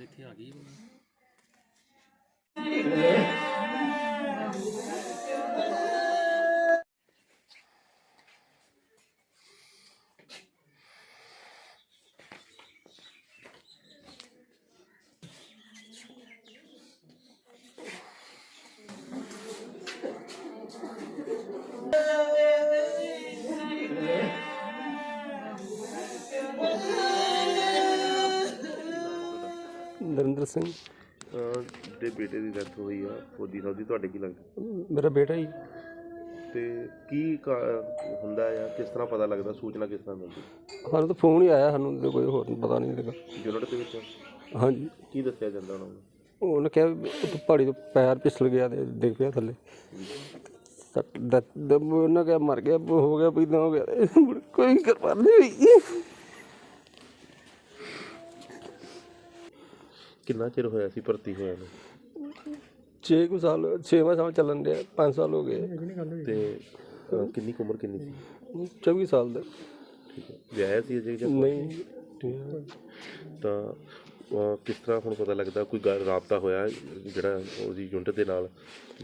ਤੇ ਇੱਥੇ ਆ ਗਈ ਉਹ ਨਰਿੰਦਰ ਸਿੰਘ। ਦੇ ਬੇਟੇ ਦੀ ਡੈਥ ਹੋਈ ਆ ਫੌਜੀ ਸਾਹਿਬ ਦੀ ਤੁਹਾਡੇ ਕੀ ਲੱਗਦਾ? ਮੇਰਾ ਬੇਟਾ ਹੀ ਤੇ ਕੀ ਕਾ- ਹੁੰਦਾ ਆ ਕਿਸ ਤਰ੍ਹਾਂ ਪਤਾ ਲੱਗਦਾ ਸੂਚਨਾ ਕਿਸ ਤਰ੍ਹਾਂ ਮਿਲਦੀ? ਸਾਨੂੰ ਤਾਂ ਫੋਨ ਹੀ ਆਇਆ ਸਾਨੂੰ ਤਾਂ ਕੋਈ ਹੋਰ ਪਤਾ ਨਹੀਂ ਲੱਗਾ। ਯੂਨਿਟ ਦੇ ਵਿੱਚ? ਹਾਂਜੀ। ਕੀ ਦੱਸਿਆ ਜਾਂਦਾ ਉਹਨਾਂ ਨੂੰ? ਉਹਨੇ ਕਿਹਾ ਵੀ ਉੱਥੇ ਪਹਾੜੀ ਤੋਂ ਪੈਰ ਫਿਸਲ ਗਿਆ ਤੇ ਡਿੱਗ ਪਿਆ ਥੱਲੇ। ਸੱਟ ਦ- ਉਹਨਾਂ ਕਿਹਾ ਮਰ ਗਿਆ ਹੋ ਗਿਆ ਵੀ ਹੋ ਗਿਆ। ਤੇ ਕੋਈ ਕਰਵਾ ਨਹੀਂ ਹੋਈ। ਕਿੰਨਾ ਚਿਰ ਹੋਇਆ ਸੀ ਭਰਤੀ ਹੋਇਆ ਨੂੰ? 6 ਕੁ ਸਾਲ 6ਵਾਂ ਸਾਲ ਚੱਲਣ ਡਿਆ 5 ਸਾਲ ਹੋ ਗਏ। ਤੇ ਅਹ ਕਿੰਨੀ ਕੁ ਉਮਰ ਕਿੰਨੀ ਸੀ? 24 ਸਾਲ ਦਾ। ਠੀਕ ਹੈ। ਵਿਆਹਿਆ ਸੀ ਅਜੇ ਜਾਂ ਨਹੀਂ ਤਾਂ ਅਹ ਕਿਸ ਤਰ੍ਹਾਂ ਹੁਣ ਪਤਾ ਲੱਗਦਾ ਕੋਈ ਗੱਲ ਰਾਬਤਾ ਹੋਇਆ ਜਿਹੜਾ ਉਹਦੀ ਯੂਨਿਟ ਦੇ ਨਾਲ?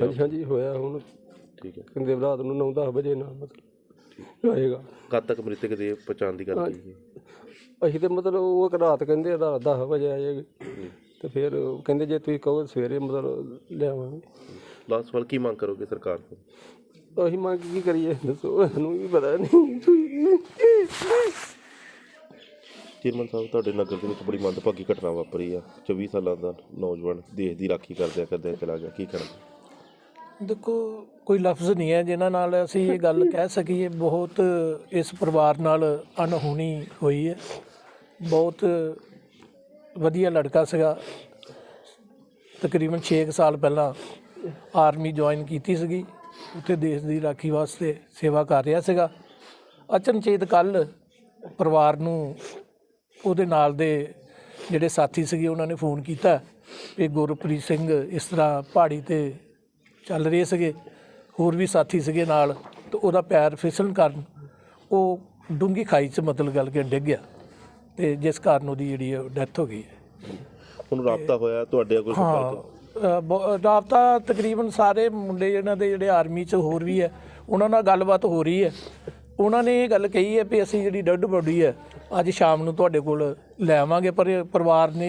ਹਾਂਜੀ ਹਾਂਜੀ ਹੋਇਆ ਹੁਣ। ਠੀਕ ਹੈ। ਕਹਿੰਦੇ ਰਾਤ ਨੂੰ 9-10 ਵਜੇ ਨਾ ਮਤਲਬ ਆਏਗਾ। ਕਦ ਤੱਕ ਮ੍ਰਿਤਕ ਦੇ ਪਛਾਣ ਦੀ ਗੱਲ ਕੀਤੀ ਅਸੀਂ ਤੇ ਮਤਲਬ ਉਹ ਇੱਕ ਰਾਤ ਕਹਿੰਦੇ ਰਾਤ 10 ਵਜੇ ਆਏਗੀ। ਤੇ ਫਿਰ ਉਹ ਕਹਿੰਦੇ ਜੇ ਤੁਸੀਂ ਕਹੋ ਸਵੇਰੇ ਮਤਲਬ ਲਿਆਵਾਂਗੇ। ਲਾਸਟ ਸਵਾਲ ਕੀ ਮੰਗ ਕਰੋਗੇ ਸਰਕਾਰ ਤੋਂ? ਅਸੀਂ ਮੰਗ ਕੀ ਕਰੀਏ? ਦੱਸੋ ਸਾਨੂੰ ਵੀ ਪਤਾ ਨਹੀਂ। ਚੇਅਰਮੈਨ ਸਾਹਿਬ ਤੁਹਾਡੇ ਨਗਰ ਦੇ ਵਿੱਚ ਬੜੀ ਮੰਦਭਾਗੀ ਘਟਨਾ ਵਾਪਰੀ ਆ। 24 ਸਾਲਾਂ ਦਾ ਨੌਜਵਾਨ ਦੇਸ਼ ਦੀ ਰਾਖੀ ਕਰਦਿਆਂ ਕਰਦਿਆਂ ਚਲਾ ਗਿਆ। ਕੀ ਕਰਨਾ ਦੇਖੋ ਕੋਈ ਲਫ਼ਜ਼ ਨਹੀਂ ਹੈ ਜਿਨ੍ਹਾਂ ਨਾਲ ਅਸੀਂ ਇਹ ਗੱਲ ਕਹਿ ਸਕੀਏ। ਬਹੁਤ ਇਸ ਪਰਿਵਾਰ ਨਾਲ ਅਣਹੋਣੀ ਹੋਈ ਹੈ। ਬਹੁਤ ਵਧੀਆ ਲੜਕਾ ਸੀਗਾ। ਤਕਰੀਬਨ 6 ਸਾਲ ਪਹਿਲਾਂ ਆਰਮੀ ਜੁਆਇਨ ਕੀਤੀ ਸੀਗੀ। ਉੱਥੇ ਦੇਸ਼ ਦੀ ਰਾਖੀ ਵਾਸਤੇ ਸੇਵਾ ਕਰ ਰਿਹਾ ਸੀਗਾ। ਅਚਨਚੇਤ ਕੱਲ ਪਰਿਵਾਰ ਨੂੰ ਉਹਦੇ ਨਾਲ ਦੇ ਜਿਹੜੇ ਸਾਥੀ ਸੀਗੇ, ਉਹਨਾਂ ਨੇ ਫੋਨ ਕੀਤਾ ਵੀ ਗੁਰਪ੍ਰੀਤ ਸਿੰਘ ਇਸ ਤਰ੍ਹਾਂ ਪਹਾੜੀ ਤੇ ਚੱਲ ਰਹੇ ਸੀਗੇ। ਹੋਰ ਵੀ ਸਾਥੀ ਸੀਗੇ ਨਾਲ ਤੇ ਉਹਦਾ ਪੈਰ ਫਿਸਲਣ ਕਾਰਨ ਉਹ ਡੂੰਗੀ ਖਾਈ 'ਚ ਮਤਲਬ ਗੱਲ ਕੇ ਡਿੱਗ ਗਿਆ। ਤੇ ਜਿਸ ਕਾਰਨ ਉਹਦੀ ਜਿਹੜੀ ਡੈਥ ਹੋ ਗਈ ਹੈ। ਹੁਣ ਰਾਬਤਾ ਹੋਇਆ ਤੁਹਾਡੇ ਕੋਈ ਸੰਪਰਕ ਅ, ਬ- ਰਾਬਤਾ ਤਕਰੀਬਨ ਸਾਰੇ ਮੁੰਡੇ ਇਹਨਾਂ ਦੇ ਜਿਹੜੇ ਆਰਮੀ 'ਚ ਹੋਰ ਵੀ ਹੈ ਉਹਨਾਂ ਨਾਲ ਗੱਲਬਾਤ ਹੋ ਰਹੀ ਹੈ। ਉਹਨਾਂ ਨੇ ਇਹ ਗੱਲ ਕਹੀ ਹੈ ਵੀ ਅਸੀਂ ਜਿਹੜੀ ਡੈਡ ਬੋਡੀ ਹੈ ਅੱਜ ਸ਼ਾਮ ਨੂੰ ਤੁਹਾਡੇ ਕੋਲ ਲੈ ਆਵਾਂਗੇ ਪਰ ਇਹ ਪਰਿਵਾਰ ਨੇ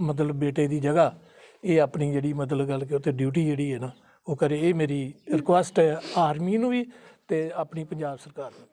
ਮਤਲਬ ਬੇਟੇ ਦੀ ਜਗ੍ਹਾ, ਇਹ ਆਪਣੀ ਜਿਹੜੀ ਮਤਲਬ ਗੱਲ ਕਿ ਉੱਥੇ ਡਿਊਟੀ ਜਿਹੜੀ ਹੈ ਨਾ, ਉਹ ਕਰੇ। ਇਹ ਮੇਰੀ ਰਿਕੁਐਸਟ ਹੈ ਆਰਮੀ ਨੂੰ ਵੀ ਤੇ ਆਪਣੀ ਪੰਜਾਬ ਸਰਕਾਰ ਨੂੰ